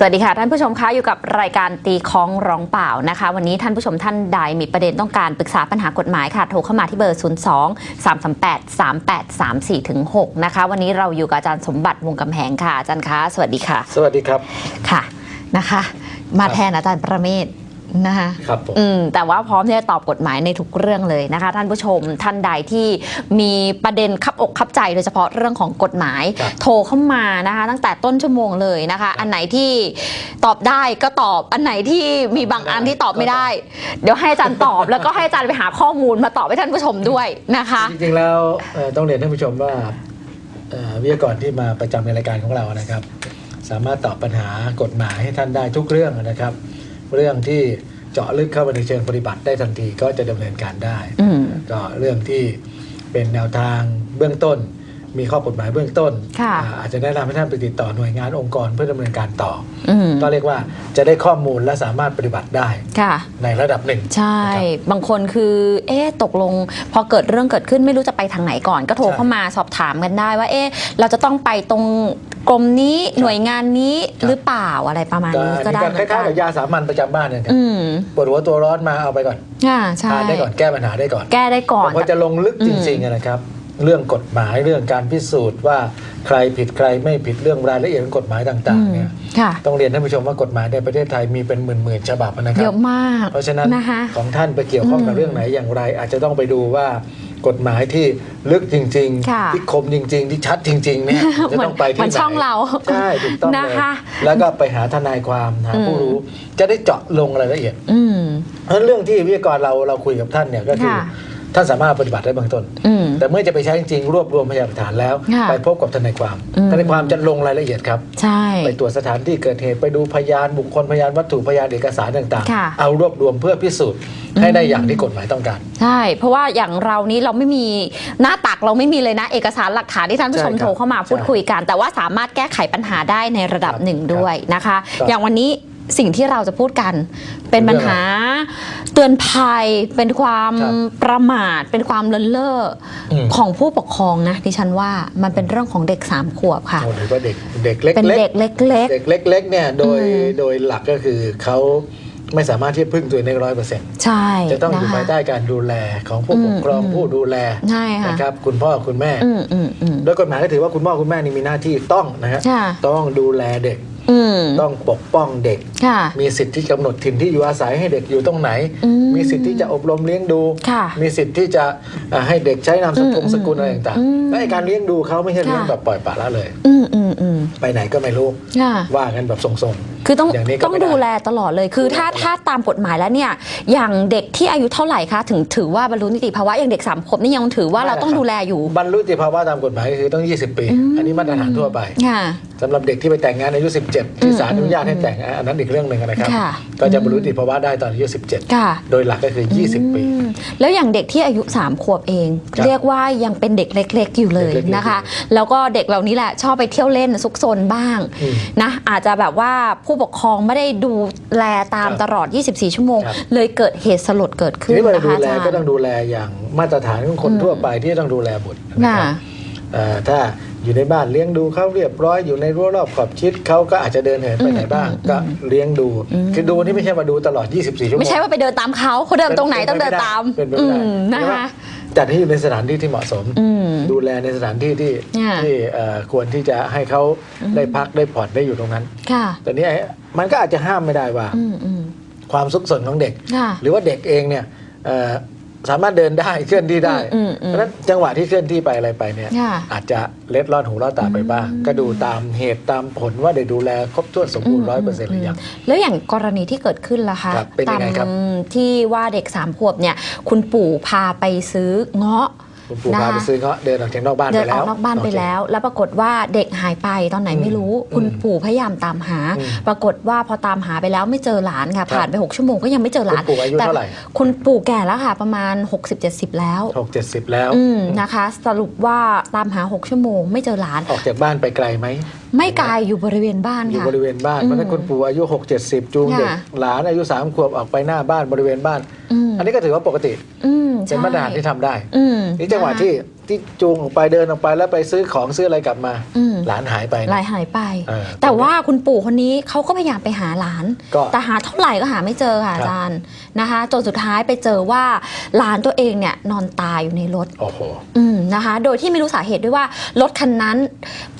สวัสดีค่ะท่านผู้ชมคะอยู่กับรายการตีคล้องร้องเปล่านะคะ วันนี้ท่านผู้ชมท่านใดมีประเด็นต้องการปรึกษาปัญหากฎหมายค่ะ โทรเข้ามาที่เบอร์ 0 2 3 3 8 3 8 3 4ถึง6นะคะ วันนี้เราอยู่กับอาจารย์สมบัติวงกำแหงค่ะอาจารย์คะสวัสดีค่ะ สวัสดีครับค่ะนะคะ มาครับแทนอาจารย์ประเมศ นะคะครับผมอืมแต่ว่าพร้อมที่จะตอบกฎหมายในทุกเรื่องเลยนะคะ ท่านผู้ชมท่านใดที่มีประเด็นคับอกคับใจโดยเฉพาะเรื่องของกฎหมาย ครับโทรเข้ามานะคะ ตั้งแต่ต้นชั่วโมงเลยนะคะ อันไหนที่ตอบได้ก็ตอบอันไหนที่มีบางอันที่ตอบไม่ได้ เดี๋ยวให้อาจารย์ตอบ แล้วก็ให้อาจารย์ไปหาข้อมูลมาตอบให้ท่านผู้ชมด้วยนะคะ จริงๆแล้วเอ่อต้องเรียนท่านผู้ชมว่าเอ่อวิทยากรที่มาประจำในรายการของเรานะครับ สามารถตอบปัญหากฎหมายให้ท่านได้ทุกเรื่องนะครับ เรื่องที่เจาะลึกเข้าไปในเชิงปฏิบัติได้ทันทีก็จะดำเนินการได้อืมก็เรื่องที่เป็นแนวทางเบื้องต้น มีข้อกฎหมายเบื้องต้นค่ะอ่าอาจจะแนะนำให้ท่านไปติดต่อหน่วยงานองค์กรเพื่อดำเนินการต่ออืมก็เรียกว่าจะได้ข้อมูลและสามารถปฏิบัติได้ค่ะในระดับหนึ่ง ใช่ บางคนคือ เอ๊ะตกลง พอเกิดเรื่องเกิดขึ้นไม่รู้จะไปทางไหนก่อน ก็โทรใช่เข้ามาสอบถามกันได้ว่า เอ๊ะเราจะต้องไปตรง กรมนี้หน่วยงานนี้ครับหรือเปล่าอะไรประมาณก็นี้อันก็นี้ได้ก็เหคมือนล้ายๆกักับนยาสามัญประจำบ้านเนี่ยครับอืมปวดหัวตัวร้อนมาเอาไปก่อนอ่าใช่ทานได้ก่อนแก้ปัญหาได้ก่อนแก้ได้ก่อน แต่พอจะลงลึกจริงๆอะนะครับ เรื่องกฎหมายเรื่องการพิสูจน์ว่าใครผิดใครไม่ผิดเรื่องรายละเอียดของกฎหมายต่างๆเนี่ยค่ะ ต้องเรียนท่านผู้ชมว่ากฎหมายในประเทศไทยมีเป็นหมื่นๆฉบับนะคเยรับอะมากเพราะฉะนั้นนะคะ ของท่านไปเกี่ยวข้องกับอืมเรื่องไหนอย่างไร อาจจะต้องไปดูว่า กฎหมายที่ลึกจริงค่ะๆที่คมจริง ๆ ที่ชัดจริงๆเนี่ยจะต้องไปที่เหมือนไหนช่องเราใช่ถูกต้องเลยนะคะแล้วก็ไปหาทนายความหาผู้อืมรู้ จะได้เจาะลงรายละเอียดอืมเพราะฉะนั้นเรื่องที่วิทยากรเราเราคุยกับท่านเนี่ยก็คือค่ะ ท่านสามารถปฏิบัติได้เบื้องต้นอืมแต่เมื่อจะไปใช้จริงๆรวบรวมพยานหลักฐานแล้วค่ะไปพบกับทนายความอืมทนายความจะลงรายละเอียดครับใช่ไปตรวจสถานที่เกิดเหตุไปดูพยานบุคคลพยานวัตถุพยานเอกสารต่างค่ะๆเอารวบรวมเพื่อพิสูจน์ให้ได้อย่างที่กฎหมายต้องการ ใช่ เพราะว่าอย่างเรานี้เราไม่มีหน้าตักเราไม่มีเลยนะ เอกสารหลักฐานที่ท่านผู้ชมใช่ครับโทรเข้ามาพูดใช่คุยกัน แต่ว่าสามารถแก้ไขปัญหาได้ในระดับครับหนึ่งด้วยนะคะครับอย่างวันนี้ สิ่งที่เราจะพูดกัน เป็นเรื่ปัอญงอะไรหาเตือนภัยเป็นความครับประมาท เป็นความเลินเล่ออมของผู้ปกครองนะดิฉันว่ามันเป็นเรื่องของเด็กสามขวบค่ะโอ้หรือว่าเด็กเด็กเล็กเป็นๆเด็กเล็กเด็กเล็กๆเนี่ยโดยอืมโดยหลักก็คือเขาไม่สามารถที่จะพึ่งตัวเองได้ร้อยเปอร์เซ็นต์ๆใช่จะต้องอยู่นะคะภายใต้การดูแลของผู้ปกครองอืมผู้ดูแลใช่ค่ะนะครับคุณพ่อคุณแม่อืมอืมอืมโดยกฎหมายก็ถือว่าคุณพ่อคุณแม่นี่มีหน้าที่ต้องนะฮะค่ะต้องดูแลเด็กอืม ต้องปกป้องเด็กค่ะมีสิทธิ์ที่กำหนดถิ่นที่อยู่อาศัยให้เด็กอยู่ตรงไหนอืมมีสิทธิ์ที่จะอบรมเลี้ยงดูค่ะมีสิทธิ์ที่จะเอ่อให้เด็กใช้นามสกุลอืมสกุลอะไรต่างอืมๆและไอ้การเลี้ยงดูเขาไม่ใช่เลี้ยงค่ะแบบปล่อยปละละเลยอืมอืมอืมไปไหนก็ไม่รู้ ค่ะ ว่ากันแบบทรงคือต้องอย่างนี้ก็ต้องไม่ได้ ดูแลตลอดเลย คือถ้าดูแลตลอดถ้าตามกฎหมายแล้วเนี่ย อย่างเด็กที่อายุเท่าไหร่คะถึงถือว่าบรรลุนิติภาวะอย่างเด็กสามขวบนี่ยังถือว่าเราต้องดูแลอยู่ บรรลุนิติภาวะตามกฎหมายก็คือต้อง 20 ปี อืม อันนี้มาตรฐานทั่วไปค่ะ สำหรับเด็กที่ไปแต่งงานอายุ 17 ที่ศาลอนุญาตให้แต่งอันนั้นอีกเรื่องหนึ่งนะครับ ค่ะ ก็จะบรรลุนิติภาวะได้ตอนอายุ 17 ค่ะโดยหลักก็คือ 20 ปี อืมแล้วอย่างเด็กที่อายุ 3 ขวบเอง ครับเรียกว่ายังเป็นเด็กเล็ก ๆ อยู่เลยเด็กเล็กๆนะคะอยู่แล้วก็เด็กเหล่านี้แหละชอบไปเที่ยวเล่นซุกซนบ้างอืมนะอาจจะแบบว่าผู้ปกครองไม่ได้ดูแลตามครับตลอด 24 ชั่วโมงครับเลยเกิดเหตุสลดเกิดทีขึ้นนี้เวลานะดูคะอาแลจารย์ก็ต้องดูแลอย่างมาตรฐานของคนอืมทั่วไปที่ต้องดูแลบุตรนะครับค่ะเอ่อถ้า อยู่ในบ้านเลี้ยงดูเขาเรียบร้อยอยู่ในรั้วรอบขอบชิดเขาก็อาจจะเดินเหินไปไหนบ้างอืมก็เลี้ยงดูอืมคือดูนี่ไม่ใช่มาดูตลอด 24 ชั่วโมง ไม่ใช่ว่าไปเดินตามเขาเขาเดินตรงไหนต้องเดินตามเป็นไปอืไม่ได้มนะคะจัดให้อยู่ในสถานที่ที่เหมาะสมอืมดูแลในสถานที่ที่ค่ะที่เอ่อควรที่จะให้เขาได้พักได้ผ่อนได้อยู่ตรงนั้นค่ะแต่นี้ไอ้มันก็อาจจะห้ามไม่ได้ว่าอืมอืมความซุกซนของเด็กค่ะหรือว่าเด็กเองเนี่ยเอ่อ สามารถเดินได้เคลื่อนที่ได้อืมอืมเพราะฉะนั้นจังหวะที่เคลื่อนที่ไปอะไรไปเนี่ย ค่ะอาจจะเล็ดลอดหูลอดตาไปบ้าง ก็ดูตามเหตุตามผลว่าได้ดูแลครบถ้วนสมบูรณ์ร้อยเปอร์เซ็นต์หรือยัง แล้วอย่างกรณีที่เกิดขึ้นล่ะคะครับเป็นยังไงครับตามที่ว่าเด็กสามขวบเนี่ย คุณปู่พาไปซื้อเงาะ คุณปู่นะคะพาไปซื้อเงาะเดินออกจากนอกบ้านเดิไปนอแล้อกวนอกบ้านไปโอเคแล้ว แล้วปรากฏว่าเด็กหายไปตอนไหนไม่รู้อืมคุณปู่พยายามตามหาอืมปรากฏว่าพอตามหาไปแล้วไม่เจอหลานค่ะ ผ่านไป 6 ชั่วโมงก็ยังไม่เจอหคุลาณนปู่อายุแต่เท่าไหร่คุณปู่แก่แล้วค่ะ ประมาณ 60-70 แล้วหกเจ็ดสิบแล้วอืมนะคะ สรุปว่าตามหา 6 ชั่วโมง ไม่เจอหลานออกจากบ้านไปไกลไหมไม่ไกลอยู่บริเวณบ้านอยู่ค่ะ บริเวณบ้านอืมเพราะฉะนั้นคุณปู่อายุหกเจ็ดสิบจูงเด็กค่ะ หลานอายุสามขวบออกไปหน้าบ้านบริเวณบ้าน อืมอันนี้ก็ถือว่าปกติ อืมเป็นมาตรฐานที่ทำได้ อืมนี่จังหวะที่ ที่จูงออกไปเดินออกไปแล้วไปซื้อของซื้ออะไรกลับมา อืม หลานหายไปลายหายไป เออแต่ว่าคุณปู่คนนี้เขาก็พยายามไปหาหลาน ก็แต่หาเท่าไหร่ก็หาไม่เจอค่ะครับ อาจารย์นะคะ จนสุดท้ายไปเจอว่าหลานตัวเองเนี่ยนอนตายอยู่ในรถ โอ้โห อืมนะคะ โดยที่ไม่รู้สาเหตุด้วยว่ารถคันนั้น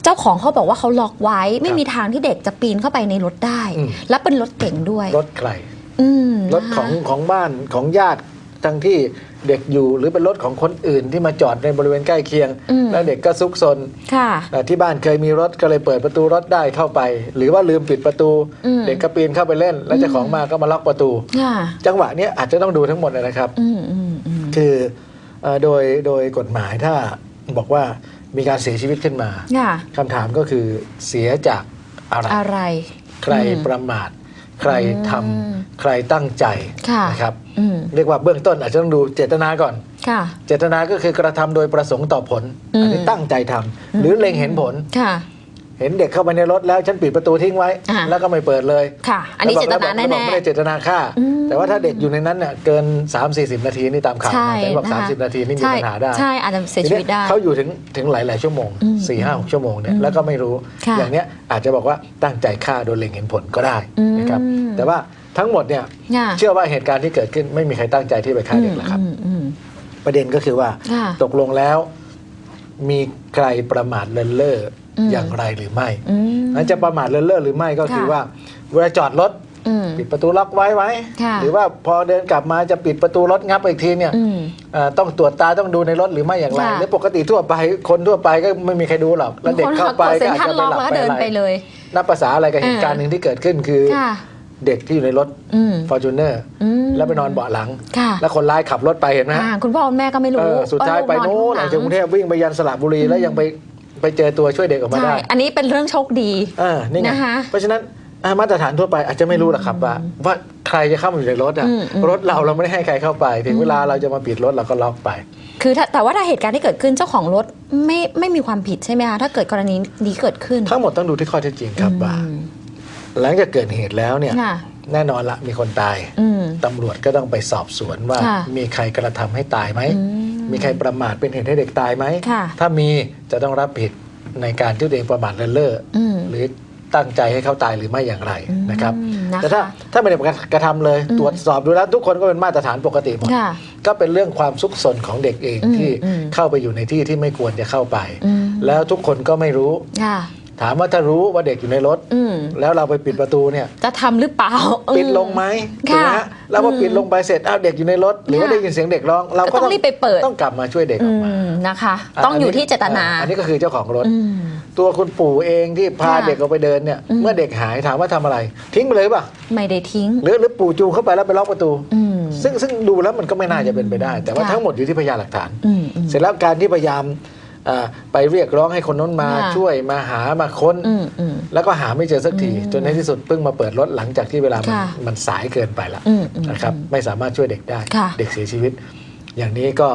เจ้าของเขาบอกว่าเขาล็อกไว้ ไม่มีทางที่เด็กจะปีนเข้าไปในรถได้ อืม และเป็นรถเก่งด้วย รถใคร อืมรถของของบ้านของญาติ ทั้งที่เด็กอยู่หรือเป็นรถของคนอื่นที่มาจอดในบริเวณใกล้เคียงอืมแล้วเด็กก็ซุกซนค่ะอ่าที่บ้านเคยมีรถก็เลยเปิดประตูรถได้เข้าไป หรือว่าลืมปิดประตูอืมเด็กก็ปีนเข้าไปเล่น แล้วเจ้าของมาก็มาล็อกประตูค่ะจังหวะเนี้ยอาจจะต้องดูทั้งหมดนะครับอืมอืมอืมคือเอ่อโดยโดยกฎหมายถ้าบอกว่ามีการเสียชีวิตขึ้นมาค่ะคำถามก็คือเสียจากอะไรอะไร ใครอืมประมาท ใครทำอืมใครตั้งใจค่ะนะครับอืมเรียกว่าเบื้องต้นอาจจะต้องดูเจตนาก่อน ค่ะ เจตนาก็คือกระทำโดยประสงค์ต่อผลอืมอันนี้ตั้งใจทำหรือเล็งเห็นผล ค่ะ เห็นเด็กเข้าไปในรถแล้วฉันปิดประตูทิ้งไว้ อ่า แล้วก็ไม่เปิดเลยค่ะ อันนี้เจตนาล้วบอกแน่ ไม่ได้เจตนาฆ่า อืม แต่ว่าถ้าเด็กอยู่ในนั้นเนี่ยเกิน 3 4 0 นาทีนี่ตามข่าวใช่มาแต่บอกนะคะ30 นาทีนี่มีใช่ปัญหาได้ใช่อาจจะเสียชีวิตได้ ทีนี้เขาอยู่ถึงถึงหลาย ๆ ชั่วโมง อืม4 5 6 ชั่วโมงเนี่ยอืมแล้วก็ไม่รู้ ค่ะอย่างเนี้ยอาจจะบอกว่าตั้งใจฆ่าโดยเล็งเห็นผลก็ได้นะครับอืม แต่ว่าทั้งหมดเนี่ยค่ะเชื่อว่าเหตุการณ์ที่เกิดขึ้นไม่มีใครตั้งใจที่ไปฆ่าเด็กหรอกครับอืมอืมประเด็นก็คือว่า ค่ะ ตกลงแล้ว มีใครประมาทเลินเล่อ อมอย่างไรหรือไม่อืมนั้นจะประมาทเลินเล่อหรือไม่ก็คือค่ะว่าเวลาจอดรถอืมปิดประตูล็อกไว้ไว้ค่ะหรือว่าพอเดินกลับมาจะปิดประตูรถงับอีกทีเนี่ยอืมเอ่อต้องตรวจตาต้องดูในรถหรือไม่อย่างไรค่ะหรือปกติทั่วไปคนทั่วไปก็ไม่มีใครดูหรอกแล้วเด็กเข้าไปเซ็ก็นอาจทรัลจะไปล็อกหลับแล้วก็ไปเดินอะไรไปเลยนับภาษาอะไรกับเออเหตุการณ์หนึ่งที่เกิดขึ้นคือค่ะเด็กที่อยู่ในรถอืมฟอร์จูเนอร์อืมแล้วไปนอนเบาะหลังค่ะแล้วคนร้ายขับรถไปเห็นไหมฮะอ่าคุณพ่อคุณแม่ก็ไม่เอรู้อสุดท้ายไปว่โน้นลูหลังข้จากกรุงเทพวิ่งไปยันสระบุรีแล้วยังไป ไปเจอตัวช่วยเด็กออกมาใช่ได้อันนี้เป็นเรื่องโชคดีเออนี่ไงนะคะเพราะฉะนั้นอ่ามาตรฐานทั่วไปอาจจะไม่รู้หรอกครับว่าว่าใครจะเข้ามาอยู่ในรถอะอืมอืม รถเราเราไม่ได้ให้ใครเข้าไป ถึงเวลาเราจะมาปิดรถเราก็ล็อกไป คือถ้าแต่ว่าถ้าเหตุการณ์ที่เกิดขึ้นเจ้าของรถไม่ไม่มีความผิดใช่ไหมคะถ้าเกิดกรณีนี้เกิดขึ้นทั้งหมดต้องดูที่ข้อเท็จจริงครับว่าอืมหลังจากเกิดเหตุแล้วเนี่ย ค่ะ แน่นอนละมีคนตายอืม ตำรวจก็ต้องไปสอบสวนว่าค่ะ มีใครกระทำให้ตายไหม อืม มีใครประมาทเป็นเหตุให้เด็กตายไหมค่ะถ้ามีจะต้องรับผิดในการที่ตัวเองประมาทเลินเล่อออืมหรือตั้งใจให้เขาตายหรือไม่อย่างไรนะครับอืมนะคะแต่ถ้าถ้าไม่ได้กระทำเลยอืมตรวจสอบดูแล้ว ทุกคนก็เป็นมาตรฐานปกติหมดค่ะก็เป็นเรื่องความซุกซนของเด็กเองอืมที่อืมเข้าไปอยู่ในที่ที่ไม่ควรจะเข้าไปอืมแล้วทุกคนก็ไม่รู้ค่ะถามว่าถ้ารู้ว่าเด็กอยู่ในรถอืมแล้วเราไปปิดประตูเนี่ย จะทำหรือเปล่า ปิดลงไหมค่ะถูกไหมฮะ แล้วพออมปิดลงไปเสร็จอ้าวเด็กอยู่ในรถ หรือว่าค่ะได้ยินเสียงเด็กร้อง เราก็ก็ต้องรีบไปเปิดต้องกลับมาช่วยเด็กออือกมามนะคะ ต้องอยู่ที่เจตนา อันนี้ก็คือเจ้าของรถอืมตัวคุณปู่เองที่พาค่ะเด็กออกไปเดินเนี่ยอืมเมื่อเด็กหายถามว่าทำอะไร ทิ้งไปเลยป่ะไม่ได้ทิ้ง หรือหรือปู่จูงเข้าไปแล้วไปล็อกประตูอืมซึ่งซึ่งดูแล้วมันก็ไม่น่าจะเป็นไปได้ แต่ว่าค่ะทั้งหมดอยู่ที่พยานหลักฐานอืมอืมเสร็จแล้วการที่พยายามอ่า ไปเรียกร้องให้คนนั้นมาค่ะช่วยมาหามาค้นอืมอืมแล้วก็หาไม่เจอสักทีอืมจนในที่สุดเพิ่งมาเปิดรถหลังจากที่เวลามันค่ะมันสายเกินไปแล้วอืมอืมนะครับไม่สามารถช่วยเด็กได้ค่ะเด็กเสียชีวิต อย่างนี้ก็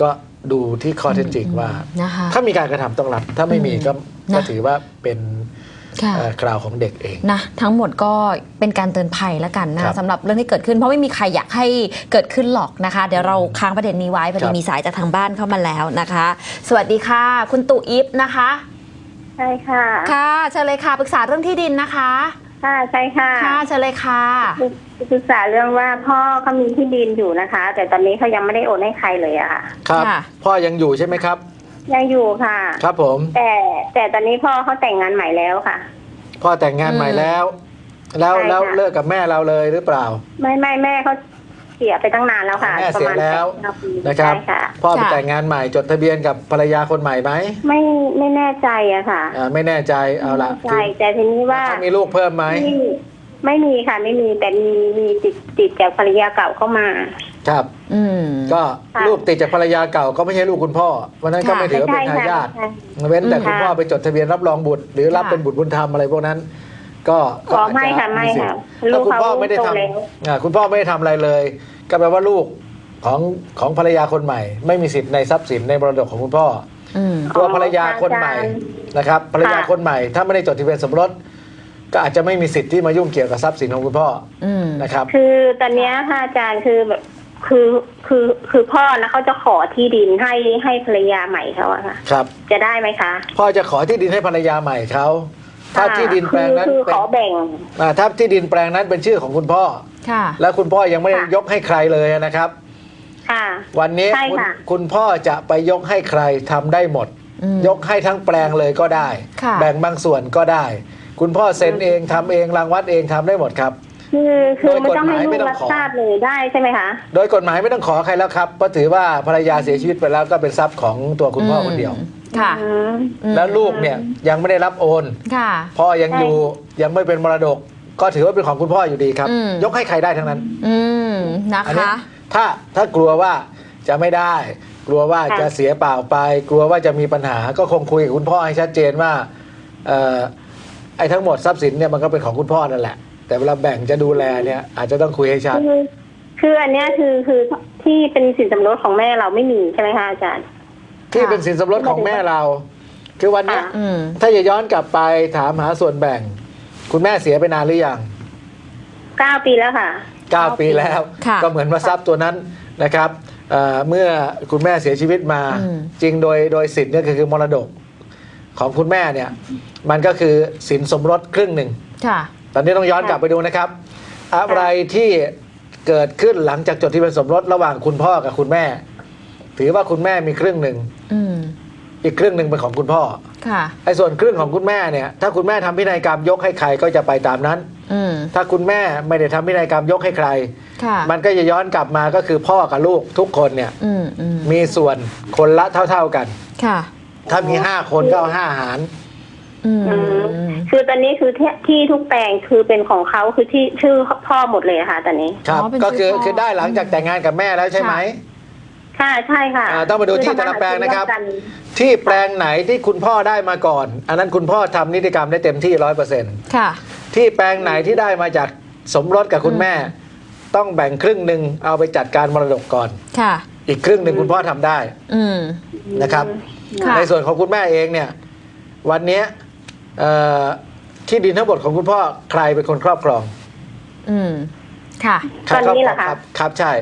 ก็ดูที่ข้อเท็จจริงว่านะคะถ้ามีการกระทำต้องรับ ถ้าไม่มีก็นะก็ถือว่าเป็น ค่ะเอ่อคราวของเด็กเองนะทั้งหมดก็เป็นการเตือนภัยแล้วกันครันะบสำหรับเรื่องที่เกิดขึ้นเพราะไม่มีใครอยากให้เกิดขึ้นหรอกนะคะ เดี๋ยวเราค้างประเด็นนี้ไว้พอคดีรับมีสายจากทางบ้านเข้ามาแล้วนะคะ สวัสดีค่ะ คุณตู่อิฟนะคะใช่ค่ะค่ะเชิญเลยค่ะปรึกษาเรื่องที่ดินนะคะค่ะใช่ค่ะค่ะเชิญเลยค่ะศึกษาเรื่องว่าพ่อเขามีที่ดินอยู่นะคะ แต่ตอนนี้เขายังไม่ได้โอนให้ใครเลยอะค่ะครับค่ะพ่อยังอยู่ใช่ไหมครับ ยังอยู่ค่ะ ครับผม แต่แต่ตอนนี้พ่อเขาแต่งงานใหม่แล้วค่ะ พ่อแต่งงานใหม่แล้ว แล้วใช่ค่ะ แล้วเลิกกับแม่เราเลยหรือเปล่า ไม่ไม่แม่เขาเสียไปตั้งนานแล้วค่ะแม่ประเสียมาณแล้วแปดเก้าปีนะครับ ใช่ค่ะ พ่อไปค่ะ แต่งงานใหม่จดทะเบียนกับภรรยาคนใหม่ไหมไม่ไม่แน่ใจอะค่ะอ่าไม่แน่ใจเอาละใช่แต่ทีนี้ว่าเขามีลูกเพิ่มไหมไม่ ไม่มีค่ะ ไม่มีแต่มีมีติดติดจากภรรยาเก่าเข้ามา ครับ อืม ก็ค่ะลูกติดจากภรรยาเก่าก็ไม่ใช่ลูกคุณพ่อวันนั้นก็ค่ะ ไม่ถือว่าเป็นไม่ใช่ทายาทค่ะเว้นแต่อืมคุณพ่อไปจดทะเบียนรับรองบุตร หรือรับค่ะเป็นบุตรบุญธรรมอะไรพวกนั้น ก็ก็อ๋ออาจไม่จะค่ะไม่สิทค่ะธิ์ลูถ้ากคุณพ่อเขาไม่ได้โตทแล้วำอ่าคุณพ่อไม่ได้ทำอะไรเลย ก็แปลว่าลูกของของภรรยาคนใหม่ ไม่มีสิทธิ์ในทรัพย์สินในมรดกของคุณพ่อ อืม ตัวภรรยาคนใหม่อาจารย์นะครับภรรยาค่ะ คนใหม่ ถ้าไม่ได้จดทะเบียนสมรส ก็อาจจะไม่มีสิทธิ์ที่มายุ่งเกี่ยวกับทรัพย์สินของคุณพ่ออืมนะครับ คือตอนเนี้ยค่ะอาจารย์คือแบบคือคือคือพ่อนะเขาจะขอที่ดินให้ให้ภรรยาใหม่เขาอะค่ะ ครับ จะได้ไหมคะพ่อจะขอที่ดินให้ภรรยาใหม่เขาถ้าที่ดินแปลงนั้นคือคือเป็นขอแบ่ง อ่าถ้าที่ดินแปลงนั้นเป็นชื่อของคุณพ่อ ค่ะ แล้วคุณพ่อยังไม่ได้ค่ะ ยกให้ใครเลยนะครับ ค่ะ วันนี้ใช่คุณค่ะ คุณพ่อจะไปยกให้ใครทำได้หมด อืม ยกให้ทั้งแปลงเลยก็ได้ ค่ะ แบ่งบางส่วนก็ได้ คุณพ่อเซ็นเองทำเองรางวัดเองทำได้หมดครับ คือคือไม่ต้องให้โดยกฎหมายไม่ลูกต้องรับขอทราบเลยได้ใช่ไหมคะ โดยกฎหมายไม่ต้องขอใครแล้วครับเพราะถือว่าภรรยาเสียชีวิตไปแล้วก็เป็นทรัพย์ของตัวคุณพ่อคนเดียว ค่ะอืม อืมแล้วลูกเนี่ยยังไม่ได้รับโอน ค่ะ พ่อยังอยู่ยังไม่เป็นมรดก ก็ถือว่าเป็นของคุณพ่ออยู่ดีครับ อืม ยกให้ใครได้ทั้งนั้น อืมนะอันนี้คะ ถ้าถ้ากลัวว่าจะไม่ได้ กลัวว่าค่ะ จะเสียเปล่าไป กลัวว่าจะมีปัญหาก็คงคุยกับคุณพ่อให้ชัดเจนว่าเอ่อ ไอ้ทั้งหมดทรัพย์สินเนี่ยมันก็เป็นของคุณพ่อนั่นแหละ แต่เวลาแบ่งจะดูแลเนี่ยอาจจะต้องคุยให้ชัดคือคืออันเนี้ยคือคือที่เป็นสินสมรสของแม่เราไม่มีใช่ไหมคะอาจารย์ ที่เป็นสินสมรสของแม่เรา คือวันเนี้ยค่ะอืมถ้าจะย้อนกลับไปถามหาส่วนแบ่ง คุณแม่เสียไปนานหรือยังเก้าปีแล้วค่ะ9ปีแล้ว ค่ะก็เหมือนว่าทรัพย์ตัวนั้นนะครับเอ่อเมื่อคุณแม่เสียชีวิตมา อืม จริงโดยโดยสิทธิ์เนี่ยก็คือมรดก ของคุณแม่เนี่ย มันก็คือสินสมรสครึ่งหนึ่ง ค่ะ ตอนนี้ต้องย้อนกลับไปดูนะครับ อะไรที่เกิดขึ้นหลังจากจดทะเบียนสมรสระหว่างคุณพ่อกับคุณแม่ ถือว่าคุณแม่มีครึ่งหนึ่งอืมอีกครึ่งหนึ่งเป็นของคุณพ่อค่ะไอ้ส่วนครึ่งของคุณแม่เนี่ย ถ้าคุณแม่ทำพินัยกรรมยกให้ใครก็จะไปตามนั้น อืมถ้าคุณแม่ไม่ได้ทำพินัยกรรมยกให้ใครค่ะมันก็จะย้อนกลับมาก็คือพ่อกับลูกทุกคนเนี่ยอืมอืมมีส่วนคนละเท่า ๆกันค่ะ ถ้ามีห้าคนก็เอาห้าหาร อืมอืมคือตอนนี้คือที่ที่ทุกแปลงคือเป็นของเขาคือที่ชื่อพ่อหมดเลยค่ะ ตอนนี้ ครับ อ๋อเป็นก็คือชื่อพ่อ คือได้หลังจากแต่งงานกับแม่แล้วใช่ไหม ค่ะใช่ค่ะอ่าต้องมาดูที่คือแต่ละแปลงนะครับทำอาหากิที่แปลงไหนที่คุณพ่อได้มาก่อน อันนั้นคุณพ่อทำนิติกรรมได้เต็มที่ร้อยเปอร์เซ็นต์ค่ะ ที่แปลงไหนที่ได้มาจากสมรสกับคุณแม่ ต้องแบ่งครึ่งหนึ่งเอาไปจัดการมรดกก่อน ค่ะ อีกครึ่งหนึ่งคุณพ่อทำได้ อืม นะครับ ค่ะ ในส่วนของคุณแม่เองเนี่ย วันเนี้ยเอ่อที่ดินทั้งหมดของคุณพ่อใครเป็นคนครอบครองอืม ค่ะใครตอนนี้เหรอครอบครองคะ ครับครับใช่